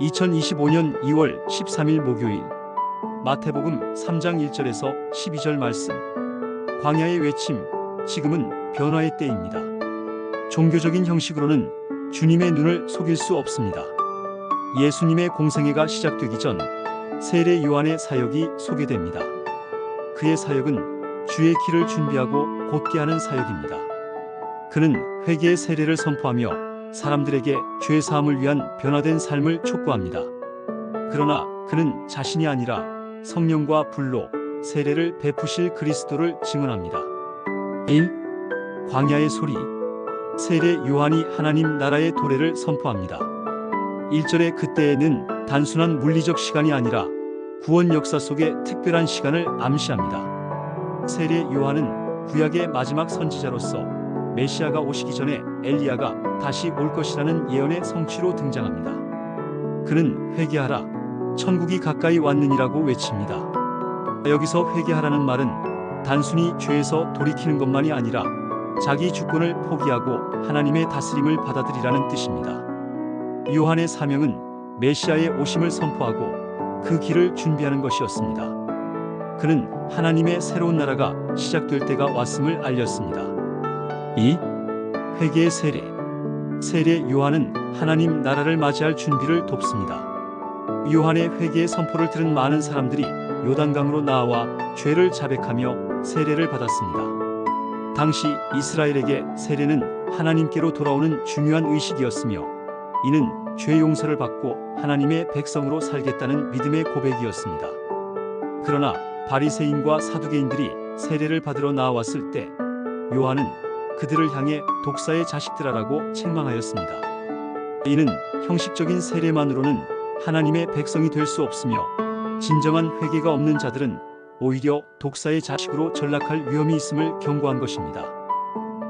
2025년 2월 13일 목요일 마태복음 3장 1절에서 12절 말씀 광야의 외침 지금은 변화의 때입니다. 종교적인 형식으로는 주님의 눈을 속일 수 없습니다. 예수님의 공생애가 시작되기 전 세례 요한의 사역이 소개됩니다. 그의 사역은 주의 길을 준비하고 곧게 하는 사역입니다. 그는 회개의 세례를 선포하며 사람들에게 죄 사함을 위한 변화된 삶을 촉구합니다. 그러나 그는 자신이 아니라 성령과 불로 세례를 베푸실 그리스도를 증언합니다. 1. 광야의 소리 세례 요한이 하나님 나라의 도래를 선포합니다. 1절의 그때에는 단순한 물리적 시간이 아니라 구원 역사 속의 특별한 시간을 암시합니다. 세례 요한은 구약의 마지막 선지자로서 메시아가 오시기 전에 엘리야가 다시 올 것이라는 예언의 성취로 등장합니다. 그는 회개하라, 천국이 가까이 왔느니라고 외칩니다. 여기서 회개하라는 말은 단순히 죄에서 돌이키는 것만이 아니라 자기 주권을 포기하고 하나님의 다스림을 받아들이라는 뜻입니다. 요한의 사명은 메시아의 오심을 선포하고 그 길을 준비하는 것이었습니다. 그는 하나님의 새로운 나라가 시작될 때가 왔음을 알렸습니다. 2. 회개의 세례 세례 요한은 하나님 나라를 맞이할 준비를 돕습니다. 요한의 회개의 선포를 들은 많은 사람들이 요단강으로 나와 죄를 자백하며 세례를 받았습니다. 당시 이스라엘에게 세례는 하나님께로 돌아오는 중요한 의식이었으며 이는 죄 용서를 받고 하나님의 백성으로 살겠다는 믿음의 고백이었습니다. 그러나 바리새인과 사두개인들이 세례를 받으러 나왔을 때 요한은 그들을 향해 독사의 자식들아라고 책망하였습니다. 이는 형식적인 세례만으로는 하나님의 백성이 될 수 없으며 진정한 회개가 없는 자들은 오히려 독사의 자식으로 전락할 위험이 있음을 경고한 것입니다.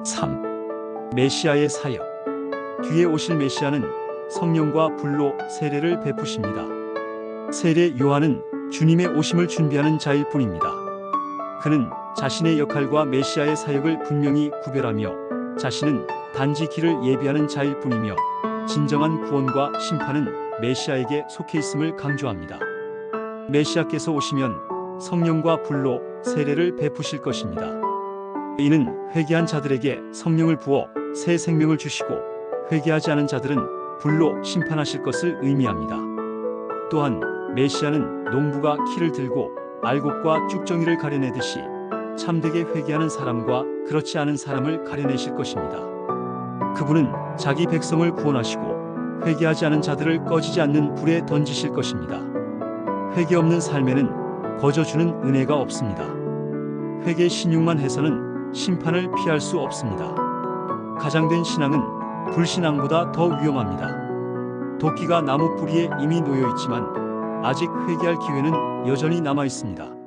3. 메시아의 사역 뒤에 오실 메시아는 성령과 불로 세례를 베푸십니다. 세례 요한은 주님의 오심을 준비하는 자일 뿐입니다. 그는 자신의 역할과 메시아의 사역을 분명히 구별하며 자신은 단지 길을 예비하는 자일 뿐이며 진정한 구원과 심판은 메시아에게 속해 있음을 강조합니다. 메시아께서 오시면 성령과 불로 세례를 베푸실 것입니다. 이는 회개한 자들에게 성령을 부어 새 생명을 주시고 회개하지 않은 자들은 불로 심판하실 것을 의미합니다. 또한 메시아는 농부가 키를 들고 알곡과 쭉정이를 가려내듯이 참되게 회개하는 사람과 그렇지 않은 사람을 가려내실 것입니다. 그분은 자기 백성을 구원하시고 회개하지 않은 자들을 꺼지지 않는 불에 던지실 것입니다. 회개 없는 삶에는 거저주는 은혜가 없습니다. 회개 신용만 해서는 심판을 피할 수 없습니다. 가장된 신앙은 불신앙보다 더 위험합니다. 도끼가 나무 뿌리에 이미 놓여 있지만 아직 회개할 기회는 여전히 남아 있습니다.